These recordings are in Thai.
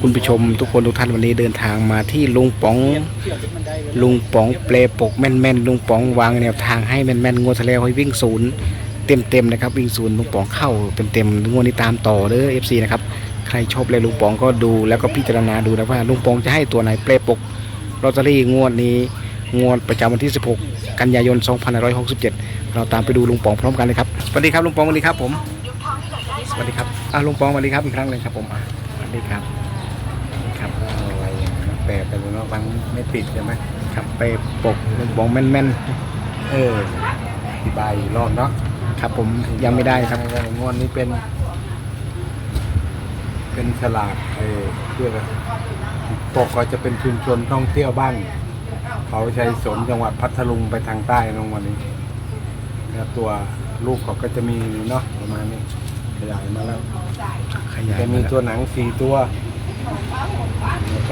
คุณผู้ชมทุกคนทุกท่านวันนี้เดินทางมาที่ลุงป๋อง ลุงป๋องเปลปกแม่นๆลุงป๋องวางแนวทางให้แม่นๆงวดที่แล้วให้วิ่งศูนย์เต็มๆนะครับวิ่งศูนย์ลุงป๋องเข้าเต็มๆงวดนี้ตามต่อเด้อ FC นะครับใครชอบเลยลุงป๋องก็ดูแล้วก็พิจารณาดูนะว่าลุงป๋องจะให้ตัวไหนเปลปกลอตเตอรี่งวดนี้งวดประจำวันที่ 16 กันยายน 2567 เราตามไปดูลุงป๋องพร้อมกันเลยครับสวัสดีครับลุงป๋องสวัสดีครับผมสวัสดีครับอะลุงปองสวัสดีครับอีกครั้งหนึ่งครับผมสวัสดีครับ ฟังไม่ติดใช่ไหมครับไปปกลุงปองแม่นๆเอออธิบายอีกรอบเนาะครับ ผมยังไม่ได้ครับ งวดนี้เป็น เป็นฉลากเออเพื่อปกก็จะเป็นชุมชนท่องเที่ยวบ้านเขาใช้สนจังหวัดพัทลุงไปทางใต้ตรงวันนี้แล้วตัวลูกเขาก็จะมีเนาะประมาณนี้ขยายมาแล้วขยายจะมีตัวหนังสี่ตัว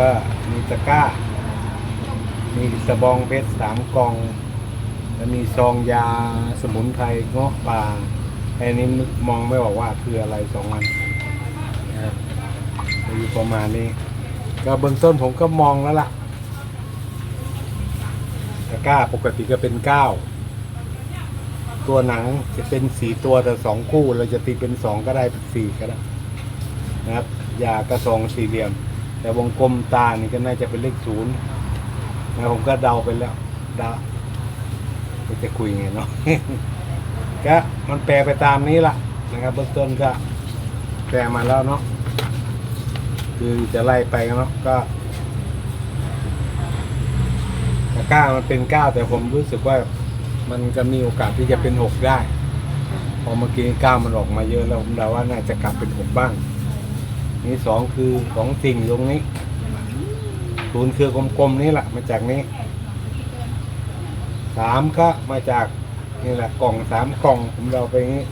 ก็มีตะกร้า มีสบองเพชรสามกองแล้วมีซองยาสมุนไพรเงาะป่าไอ้นี้มองไม่ออกว่าคืออะไรสองอันนะครับอยู่ประมาณนี้ ก็เบื้องต้นผมก็มองแล้วล่ะตะกร้าปกติก็เป็นเก้าตัวหนังจะเป็นสีตัวแต่สองคู่ เราจะตีเป็นสองก็ได้เป็นสี่ก็ได้นะครับยากระซองสี่เหลี่ยม แต่วงกลมตานี่ก็น่าจะเป็นเลขศูนย์นะผมก็เดาไปแล้วเดาก็จะคุยไงเนาะ ก็มันแปลไปตามนี้ล่ะนะครับเบื้องต้นก็แปลมาแล้วเนาะคือจะไล่ไปเนาะก็ก้ามันเป็นเก้าแต่ผมรู้สึกว่ามันก็มีโอกาสที่จะเป็นหกได้ พอเมื่อกี้เก้ามันออกมาเยอะแล้วผมเดาว่าน่าจะกลับเป็นหกบ้าง นี่สองคือสองสิ่งตรงนี้ศูนย์คือกลมๆนี่แหละมาจากนี้สามก็มาจากนี่แหละกล่องสามกล่องผมเราไปอย่างนี้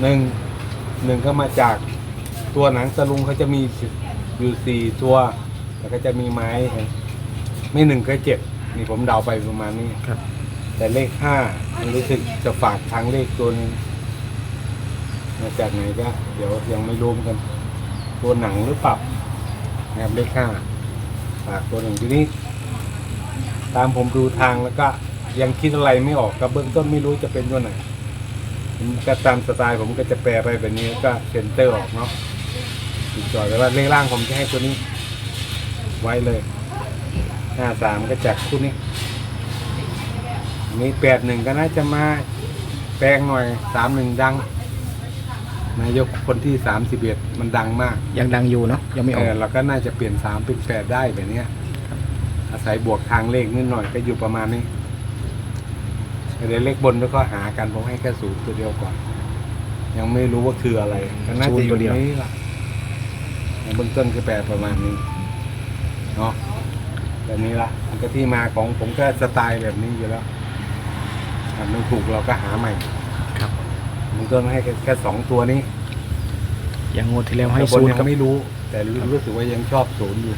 หนึ่งหนึ่งก็มาจากตัวหนังตะลุงเขาจะมีอยู่สี่ตัวแล้วก็จะมีไม้ไม่หนึ่งก็เจ็ดนี่ผมเดาไปประมาณนี้ครับ แต่เลขห้ารู้สึกจะฝากทางเลขตัวหนึงมาจากไหนก็เดี๋ยวยังไม่รู้เหมือนกัน ตัวหนังหรือเปล่านะครับเลขห้าฝากตัวหนึ่งทีนี้ ตามผมดูทางแล้วก็ยังคิดอะไรไม่ออกกับเบื้องต้นไม่รู้จะเป็นตัวไหนผมก็ตามสไตล์ผมก็จะแปลไปแบบนี้ก็เซนเตอร์ออกเนาะติดแต่ว่าเลขล่างผมจะให้ตัวนี้ ไว้เลยห้าสามก็จากคู่นี้มีแปดหนึ่งก็น่าจะมาแปลงหน่อยสามหนึ่งดัง นายกคนที่สามสิบเอ็ดมันดังมากยังดังอยู่เนาะยังไม่อเออก อเราก็น่าจะเปลี่ยนสามเป็นแปดได้แบบเนี้ยอาศัยบวกทางเลขนิดหน่อยก็อยู่ประมาณนี้เดี๋ยวเลขบนแล้วก็หากันผมให้แค่ศูนย์ตัวเดียวก่อน ยังไม่รู้ว่าคืออะไรก็น่าจะอยู่ในนี้ละในเบื้องต้นคือแปลประมาณนี้เนาะแบบนี้ละมันก็ที่มาของผมก็สไตล์แบบนี้อยู่แล้วถ้าไม่ถูกเราก็หาใหม่ ครับเบื้องต้นให้แค่แค่สองตัวนี้ยังงวดที่แล้วให้แต่บนศูนย์ยัครับ งไม่รู้ แต่รู้รู้สึกว่ายังชอบศูนย์อยู่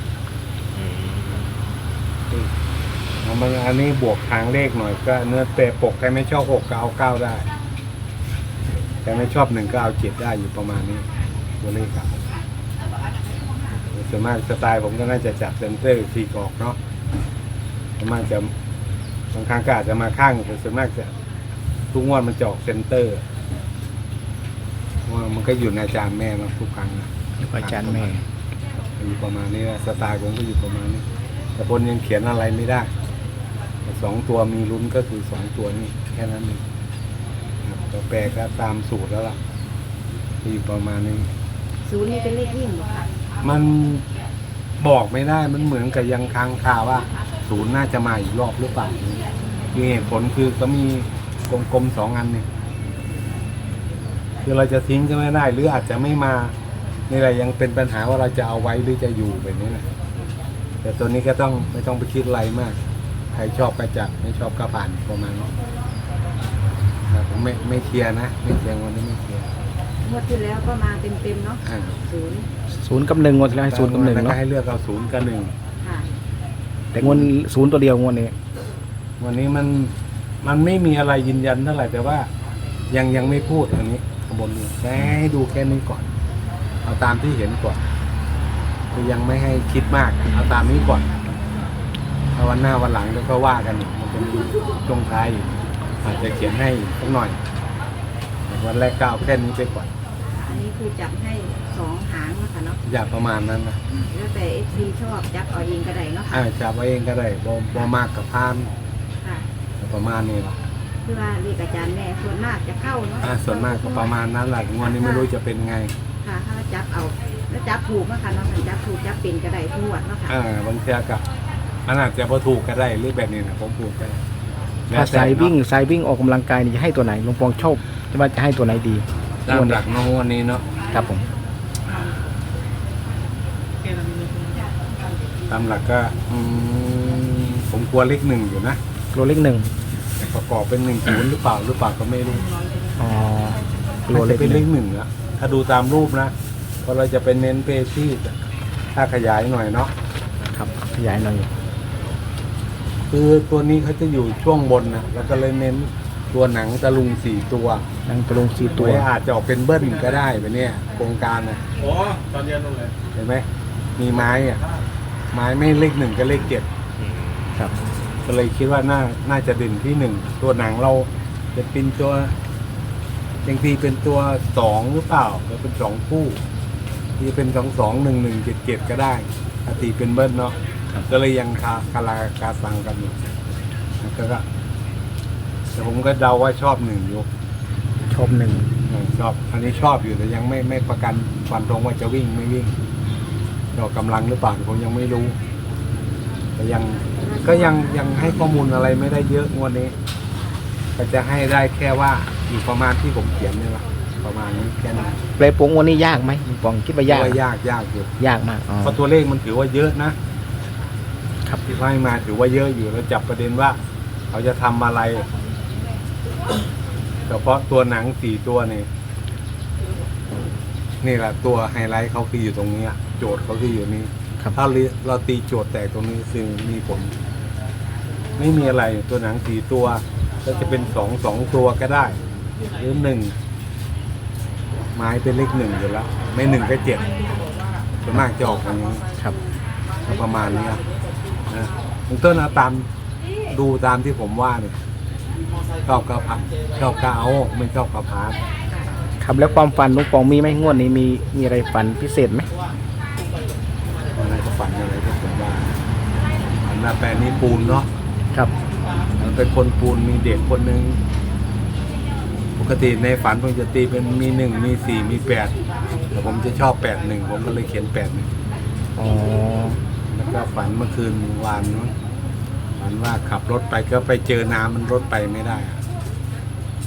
เอามันอันนี้บวกทางเลขหน่อยก็เนื้อเปรปกใครไม่ชอบหกก็เอาเก้าได้ใครไม่ชอบหนึ่งก็เอาเจ็ดได้อยู่ประมาณนี้ตัวเลขครับส่วนมากสไตล์ผมก็น่าจะจับเซนเตอร์สี่กรอกเนาะส่วนมากจะบางครั้งก็อาจจะมาข้างแต่ส่วนมากจะทุกงวดมันจะออกเซนเตอร์เพราะว่า มันก็อยู่ในอาจารย์แม่มาทุกครั้งนะแล้วก็อาจารย์แม่ อยู่ประมาณนี้นะสไตล์ผมก็อยู่ประมาณนี้ แต่บนยังเขียนอะไรไม่ได้แต่สองตัวมีลุ้นก็คือสองตัวนี้แค่นั้นเองครับก็แปลก็ตามสูตรแล้วล่ะก็อยู่ประมาณนี้ศูนย์นี่เป็นเลขวิ่งเหรอคะมันบอกไม่ได้มันเหมือนกับยังค้างคาว่า ศูนย์น่าจะมาอีกรอบหรือเปล่ามีเหตุผลคือก็มีกลมๆสองอันเนี่ย คือเราจะทิ้งก็ไม่ได้ หรืออาจจะไม่มานี่แหละยังเป็นปัญหาว่าเราจะเอาไว้หรือจะอยู่แบบนี้นะแต่ตัวนี้ก็ต้องไม่ต้องไปคิดอะไรมาก ใครชอบก็จัดไม่ชอบก็ผ่านประมาณนี้ครับผมไม่ไม่เคลียร์นะไม่เคลียร์วันนี้ไม่เคลียร์งวดที่แล้วก็มาเต็มๆเนาะอ่าศูนย์ศูนย์กับหนึ่งงวดที่แล้วให้ศูนย์กับหนึ่งแล้วก็เนาะให้เลือกเอาศูนย์กับหนึ่งค่ะแต่งวดศูนย์ตัวเดียวงวดนี้วันนี้มันมันไม่มีอะไรยืนยันเท่าไหร่แต่ว่ายังยังไม่พูดอันนี้ ข้างบนนี้แค่ให้ดูแค่นี้ก่อน เอาตามที่เห็นก่อนคือยังไม่ให้คิดมากเอาตามนี้ก่อนถ้าวันหน้าวันหลังเดี๋ยวก็ว่ากันอีกมันจะมีช่วงท้ายอีกอาจจะเขียนให้สักหน่อยแต่วันแรกก็เอาแค่นี้ไปก่อนอันนี้คือจับให้สองหางนะคะเนาะอย่าประมาณนั้นนะแล้วแต่เอฟซีชอบจับเอาเองก็ได้เนาะอ่าค่ะจับเอาเองก็ได้บ่บ่มากกับพานค่ะประมาณนี้ละ คือว่าเรียกอาจารย์แม่ส่วนมากจะเข้าเนาะอ่าส่วนมากก็ประมาณนั้นแหละงวดนี้ไม่รู้จะเป็นไงค่ะถ้าจับเอาแล้วจับถูกเนาะค่ะเนาะจับถูกจับเป็นก็ได้ทุกงวดเนาะค่ะอ่าบางเทีกับมันอาจจะพอถูกก็ได้หรือแบบนี้นะผมพูดไปถ้าสายวิ่งสายวิ่งออกกำลังกายนี่จะให้ตัวไหนลุงปองชอบจะว่าจะให้ตัวไหนดีตามหลักน้องวันนี้เนาะครับผม ตามหลักก็อืมผมกลัวเลขหนึ่งอยู่นะ โลเล็กหนึ่งแต่ ประกอบเป็นหนึ่งศูนย์หรือเปล่าหรือเปล่าก็ไม่รู้อ๋อโลน่าเล็จะกเป็นหเลนึ่งขหนึ่งอะถ้าดูตามรูปนะเพราะเราจะเป็นเน้นเพที่ถ้าขยายหน่อยเนาะครับขยายหน่อยคือตัวนี้เขาจะอยู่ช่วงบนนะแล้วก็เลยเน้นตัวหนังตะลุงสี่ตัวนั่งตะลงสี่ตัตัววอาจจะออกเป็นเบิ้ลก็ได้ไปเนี่ยโครงการนะโอ้ตอนเย็นลงเลยเห็นไหมมีไม้อะไม้ไม่เลขหนึ่งก็เลขเจ็ดครับ ก็เลยคิดว่าน่าน่าจะเด่นที่หนึ่งตัวหนังเราจะเป็นตัวบางทีเป็นตัวสองหรือเปล่าก็เป็นสองคู่ที่เป็นสองสองหนึ่งหนึ่งเจ็ดเจ็ดก็ได้อาตีเป็นเบิ้ลเนาะก็เลยยังคาคาราคาสังกันอยู่แล้วก็ก็แต่ผมก็เดาว่าชอบหนึ่งอยู่ชอบหนึ่งเออชอบ อันนี้ชอบอยู่แต่ยังไม่ไม่ประกันฟันตรงว่าจะวิ่งไม่วิ่งดอกกำลังหรือเปล่าผมยังไม่รู้ แต่ยัง ก็ยังยังให้ข้อมูลอะไรไม่ได้เยอะงวดนี้ ก็จะให้ได้แค่ว่าอยู่ประมาณที่ผมเขียนนี่แหละประมาณนี้แค่นั้นเปลโปงวันนี้ยากไหมลุงปองคิดว่ายากว่ายากยากอยู่ยากมากอ๋อเพราะตัวเลขมันถือว่าเยอะนะครับที่ให้มาถือว่าเยอะอยู่แล้วจับประเด็นว่าเขาจะทำอะไรเฉพาะตัวหนังสี่ตัวนี่นี่แหละตัวไฮไลท์เขาคืออยู่ตรงนี้อะโจทย์เขาคืออยู่นี้ ครับ ถ้าเราเราตีโจทย์แตกตรงนี้ซึ่งมีผลไม่มีอะไรตัวหนังสี่ตัวก็จะเป็นสองสองตัวก็ได้ หรือหนึ่งไม้เป็นเลขหนึ่งอยู่แล้วไม่หนึ่งก็เจ็ดส่วนมากจะออกอย่างนี้ครับก็ประมาณนี้ครับนะเบื้องต้นเอาตามดูตามที่ผมว่าเนี่ยชอบกระพันชอบกระเอาไม่ชอบกระพานครับแล้วความฝันลุงปองมีไหมงวดนี้มีมีอะไรฝันพิเศษไหม อะไรก็ฝันอะไรก็ผมว่าฝั นว่าแปลนี้ปูนเนาะครับมันเป็นคนปูนมีเด็กคนหนึ่งปกติในฝันผมจะตีเป็นมีหนึ่งมีสี่มีแปดแต่ผมจะชอบแปดหนึ่งผมก็เลยเขียนแปดหนึ่งอ๋อแล้วก็ฝันเมื่อคืนวานนู้นฝันว่าขับรถไปก็ไปเจอน้ำมันรถไปไม่ได้อะ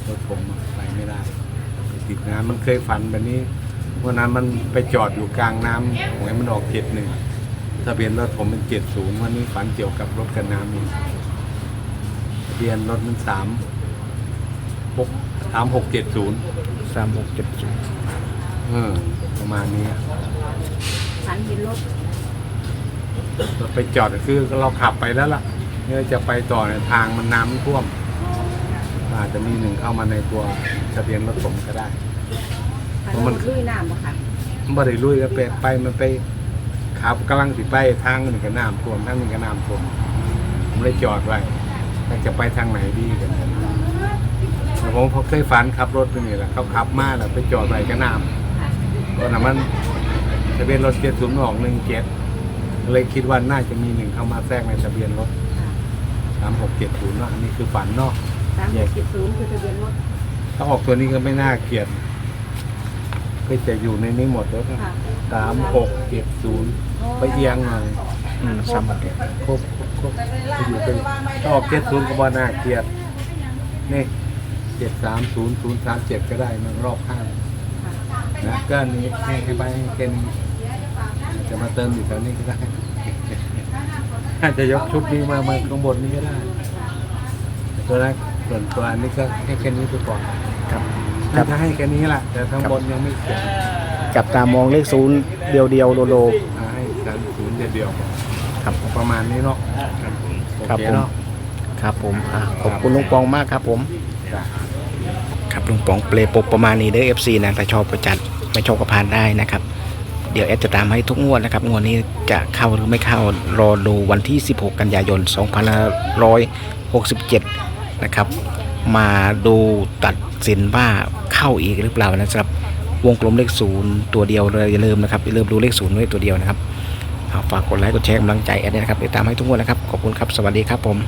รถผมอะไปไม่ได้ไปติดน้ำมันเคยฝันแบบนี้วันนั้นมันไปจอดอยู่กลางน้ำหวยมันออกเจ็ดหนึ่ง ทะเบียนรถผมเป็นเจ็ดสูงวันนี้ฝันเกี่ยวกับรถกันน้ำอีกทะเบียนรถมันสามหกสามหกเจ็ดศูนย์สามหกเจ็ดศูนย์เออประมาณนี้อะสันเห็นรถเราไปจอดคือเราขับไปแล้วล่ะเนี่ยจะไปต่อเนี่ยทางมันน้ำท่วม อาจจะมีหนึ่งเข้ามาในตัวทะเบียนรถผมก็ได้สันมัมันนลุยน้ำบ่ค่ะ บ่ได้ลุยก็ไปไปมันไป ขับกำลังสิไปทางหนึ่งก็น้ำท่วมทางหนึ่งก็น้ำท่วมผมเลยจอดไว้แล้วจะไปทางไหนดีกันแต่ผมพอเคยฝันขับรถไปนี่แหละเขาขับมาแล้วไปจอดไว้ก็น้ำตอนนั้นมันทะเบียนรถเจ็ดศูนย์ออกหนึ่งเจ็ดเลยคิดว่าน่าจะมีหนึ่งเข้ามาแทรกในทะเบียนรถสามหกเจ็ดศูนย์เนาะอันนี้คือฝันเนาะสามหกเจ็ดศูนย์คือทะเบียนรถถ้าออกตัวนี้ก็ไม่น่าเกลียดก็จะอยู่ในนี้หมดแล้วค่ะสามหกเจ็ดศูนย์ ไปเอียงหน่อยอืมสามหกเจ็ดครบครบไปอยู่เป็นถ้าออกเจ็ดศูนย์ก็บ่น่าเกลียดนี่เจ็ดสามศูนย์ศูนย์สามเจ็ดก็ได้มันรอบข้างนะก็อันนี้ให้ให้ไปให้เป็นจะมาเติมอยู่แถวนี้ก็ได้อาจจะยกชุดนี้มามาข้างบนนี้ก็ได้ตัวแรกส่วนตัวอันนี้ก็ให้แค่นี้ไปก่อนครับคน่ารับจะให้แค่นี้แหละแต่ข้างบนยังไม่เขียนจับตามองเลขศูนย์เดียวเดียวโลโล อ่าให้สามศูนย์เดียวๆก่อนครับประมาณนี้เนาะโอครับเคผมเนาะครับผมอะขอบคุณลุงปองมากครับผม จ้ะ ครับลุงปองเปลปกประมาณนี้เด้อ FC นะถ้าชอบประจัดไม่ชอบก็ผ่านได้นะครับ เดี๋ยวแอดจะตามให้ทุกงวดนะครับ งวดนี้จะเข้าหรือไม่เข้ารอดูวันที่ 16 กันยายน 2567 นะครับ มาดูตัดสินว่าเข้าอีกหรือเปล่านะสำหรับวงกลมเลขศูนย์ตัวเดียวเลยอย่าลืมนะครับอย่าลืมดูเลขศูนย์ไว้ตัวเดียวนะครับเอา ฝากกดไลค์กดแชร์กำลังใจแอดด้วยนะครับเดี๋ยวตามให้ทุกคนนะครับ ขอบคุณครับ สวัสดีครับผม